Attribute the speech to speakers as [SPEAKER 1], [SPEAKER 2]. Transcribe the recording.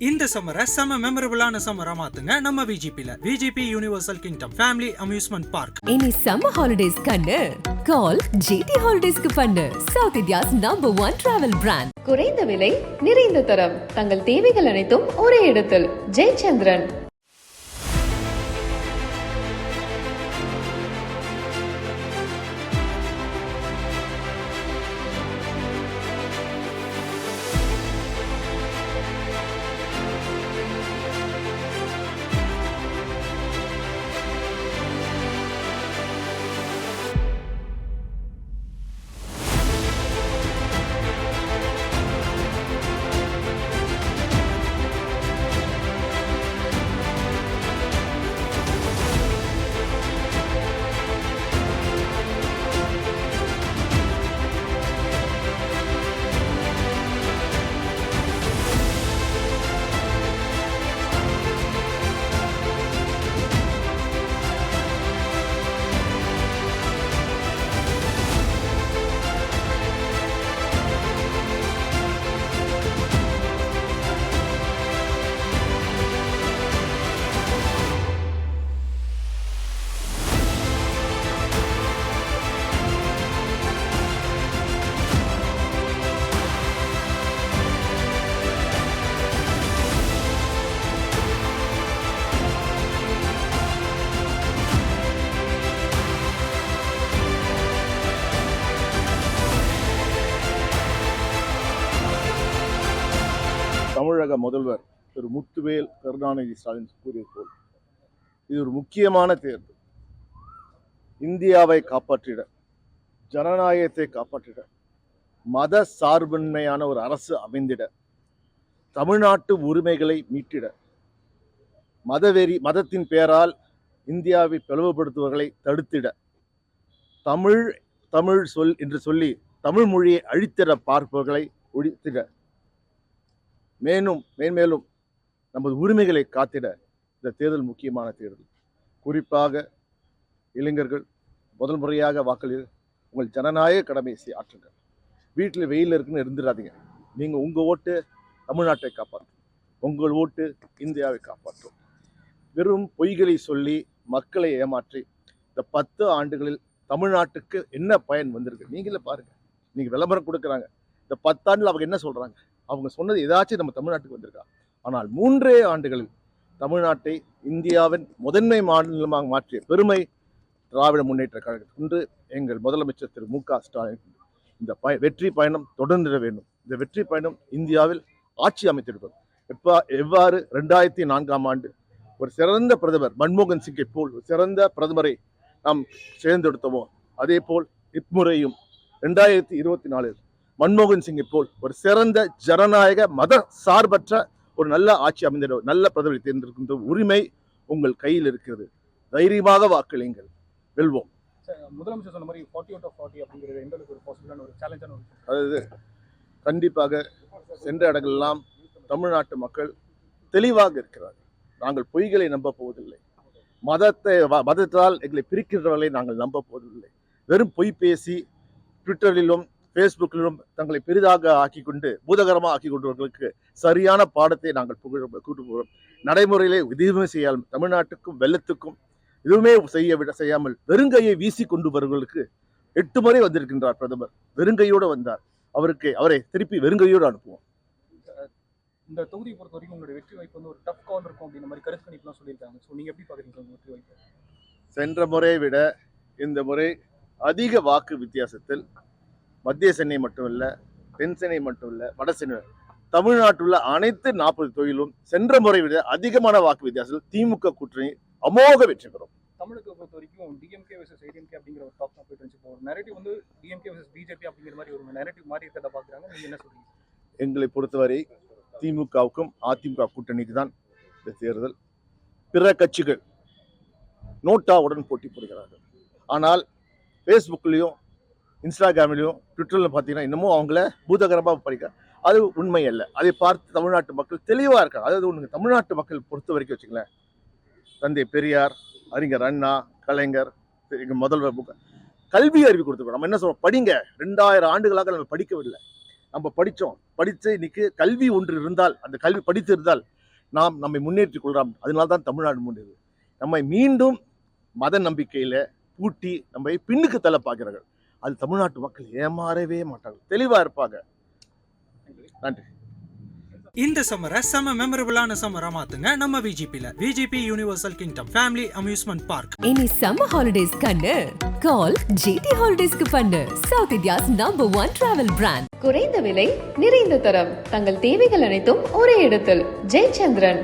[SPEAKER 1] இந்த சம்மரை செம மெமரபிளான சம்மரா மாத்துங்க நம்ம விஜிபில VGP universal kingdom family amusement park
[SPEAKER 2] இனி சம்மர் ஹாலிடேஸ் கண்ணு. கால் ஜிடி ஹாலிடேஸ்க்கு பண்ணு. South India's number one travel brand
[SPEAKER 3] குறைந்த விலை நிறைந்த தரம். தங்கள் தேவைகள் அனைத்தும் ஒரே இடத்தில். ஜெயச்சந்திரன்.
[SPEAKER 4] தமிழக முதல்வர் திரு முத்துவேல் கருணாநிதி ஸ்டாலின் கூறியது போல் இது ஒரு முக்கியமான தேர்தல். இந்தியாவை காப்பாற்றிட ஜனநாயகத்தை காப்பாற்றிட மத சார்பின்மையான ஒரு அரசு அமைந்திட தமிழ்நாட்டு உரிமைகளை மீட்டிட மதவெறி மதத்தின் பெயரால் இந்தியாவை பிளவுபடுத்துவர்களை தடுத்திட தமிழ் தமிழ் சொல் என்று சொல்லி தமிழ் மொழியை அழித்திட பார்ப்பவர்களை ஒழித்திட மேலும் மேன்மேலும் நமது உரிமைகளை காத்திட இந்த தேர்தல் முக்கியமான தேர்தல். குறிப்பாக இளைஞர்கள் முதல் முறையாக வாக்களி உங்கள் ஜனநாயக கடமையை செய்- ஆற்றுங்கள். வீட்டில் வெயில் இருக்குன்னு இருந்துடாதீங்க. நீங்கள் உங்கள் ஓட்டு தமிழ்நாட்டை காப்பாற்றும். உங்கள் ஓட்டு இந்தியாவை காப்பாற்றும். வெறும் பொய்களை சொல்லி மக்களை ஏமாற்றி இந்த பத்து ஆண்டுகளில் தமிழ்நாட்டுக்கு என்ன பயன் வந்திருக்கு? நீங்களே பாருங்கள் நீங்கள் விளம்பரம் கொடுக்குறாங்க. இந்த பத்தாண்டில் அவங்க என்ன சொல்கிறாங்க அவங்க சொன்னது ஏதாச்சும் நம்ம தமிழ்நாட்டுக்கு வந்திருக்கா. ஆனால் மூன்றே ஆண்டுகளில் தமிழ்நாட்டை இந்தியாவின் முதன்மை மாநிலமாக மாற்றிய பெருமை திராவிட முன்னேற்ற கழகத்துக்கு என்று எங்கள் முதலமைச்சர் திரு மு க ஸ்டாலின் இந்த பய வெற்றி பயணம் தொடர்ந்திட வேண்டும். இந்த வெற்றி பயணம் இந்தியாவில் ஆட்சி அமைத்திருப்பது. எப்பா எவ்வாறு ரெண்டாயிரத்தி நான்காம் ஆண்டு ஒரு சிறந்த பிரதமர் மன்மோகன் சிங்கை போல் ஒரு சிறந்த பிரதமரை நாம் தேர்ந்தெடுத்தோமோ அதே போல் இம்முறையும் ரெண்டாயிரத்தி இருபத்தி நாலில் மன்மோகன் சிங்கை போல் ஒரு சிறந்த ஜனநாயக மத சார்பற்ற ஒரு நல்ல ஆட்சி அமைந்திட நல்ல பிரதமரை தேர்ந்தெடுக்கின்ற உரிமை உங்கள் கையில் இருக்கிறது. தைரியமாக வாக்களியுங்கள். வெல்வோம்.
[SPEAKER 5] சார், முதலமைச்சர் சொன்ன மாதிரி ஃபார்ட்டி அவுட் ஆஃப் ஃபார்ட்டி அப்படிங்கிறது எந்த அளவுக்கு ஒரு பாசிபிளான ஒரு சேலஞ்சான ஒரு விஷயம்?
[SPEAKER 4] அதாவது கண்டிப்பாக சென்ற இடங்களெல்லாம் தமிழ்நாட்டு மக்கள் தெளிவாக இருக்கிறார்கள். நாங்கள் பொய்களை நம்ப போவதில்லை. மதத்தை மதத்தால் எங்களை பிரிக்கிறவர்களை நாங்கள் நம்ப போவதில்லை. வெறும் பொய் பேசி ட்விட்டரிலும் ஃபேஸ்புக்கிலும் தங்களை பெரிதாக ஆக்கி கொண்டு பூதகரமாக ஆக்கி கொண்டவர்களுக்கு சரியான பாடத்தை நாங்கள் புகழ கூட்டு போகிறோம் நடைமுறையிலே எதுவுமே செய்யாமல் தமிழ்நாட்டுக்கும் வெள்ளத்துக்கும் எதுவுமே செய்ய விட செய்யாமல் வெறுங்கையை வீசி கொண்டு வருவர்களுக்கு எட்டு முறை வந்திருக்கின்றார் பிரதமர். வெறுங்கையோடு வந்தார். அவருக்கு அவரை திருப்பி வெறுங்கையோடு அனுப்புவோம்.
[SPEAKER 5] இந்த தொகுதியை பொறுத்த வரைக்கும் உங்களுடைய வெற்றி வாய்ப்பு வந்து ஒரு டஃப் கால் இருக்கும் அப்படின்ற மாதிரி கருத்து கணிப்புலாம் சொல்லியிருக்காங்க. ஸோ நீங்கள் எப்படி பார்க்குறீங்க வெற்றி வாய்ப்பு?
[SPEAKER 4] சென்ற முறையை விட இந்த முறை அதிக வாக்கு வித்தியாசத்தில் மத்திய சென்னை மட்டும் இல்லை தென் சென்னை மட்டும் இல்லை வட சென்னை தமிழ்நாட்டுள்ள அனைத்து நாற்பது தொழிலும் சென்ற முறை விட அதிகமான வாக்கு வித்தியாசத்தில் திமுக கூட்டணி அமோக வெற்றி பெறும்.
[SPEAKER 5] தமிழகத்தை பொறுத்த வரைக்கும் டிஎம்கே வர்சஸ் ஏடிஎம்கே அப்படிங்கிற ஒரு தான் போயிட்டு இருந்துச்சு. ஒரு நெரட்டிவ் வந்து டிஎம்கே வர்சஸ் பிஜேபி அப்படிங்கிற மாதிரி ஒரு நெரட்டிவ் மாறி இருக்கிறத பார்க்குறாங்க. நீங்கள் என்ன சொல்றீங்க?
[SPEAKER 4] எங்களை பொறுத்தவரை திமுகவுக்கும் அதிமுக கூட்டணிக்கு தான் இந்த தேர்தல் பிற கட்சிகள் நோட்டாவுடன் போட்டி போடுகிறார்கள். ஆனால் ஃபேஸ்புக்லேயும் இன்ஸ்டாகிராமிலையும் ட்விட்டரில் பார்த்தீங்கன்னா இன்னமும் அவங்கள பூதகரமாக படிக்க. அது உண்மை அல்ல அதை பார்த்து தமிழ்நாட்டு மக்கள் தெளிவாக இருக்காங்க. அதாவது ஒன்று தமிழ்நாட்டு மக்கள் பொறுத்த வரைக்கும் வச்சுங்களேன் தந்தை பெரியார் அறிஞர் அண்ணா கலைஞர் எங்கள் முதல்வர் புக்க கல்வி அறிவு கொடுத்துருக்கோம். நம்ம என்ன சொல்கிறோம் படிங்க. ரெண்டாயிரம் ஆண்டுகளாக நம்ம படிக்கவில்லை. நம்ம படித்தோம். படித்து இன்னைக்கு கல்வி ஒன்று இருந்தால் அந்த கல்வி படித்திருந்தால் நாம் நம்மை முன்னேற்றிக் கொள்கிறோம் அதனால தான் தமிழ்நாடு முன்னேறு நம்மை மீண்டும் மத நம்பிக்கையில் பூட்டி நம்மை பின்னுக்கு தள்ள பார்க்கிறார்கள் அது தமிழ்நாட்டு மக்கள் ஏமாறவே மாட்டார்கள் தெளிவாக இருப்பாங்க. நன்றி.
[SPEAKER 1] இந்த சம்மரை செம மெமரபிளான சம்மரா மாத்துங்க நம்ம விஜிபில VGP universal kingdom family amusement park
[SPEAKER 2] இனி சம்மர் ஹாலிடேஸ் கண்ணு. கால் ஜிடி ஹாலிடேஸ்க்கு பண்ணு. South India's number one travel brand
[SPEAKER 3] குறைந்த விலை நிறைந்த தரம். தங்கள் தேவைகள் அனைத்தும் ஒரே இடத்தில். ஜெயச்சந்திரன்.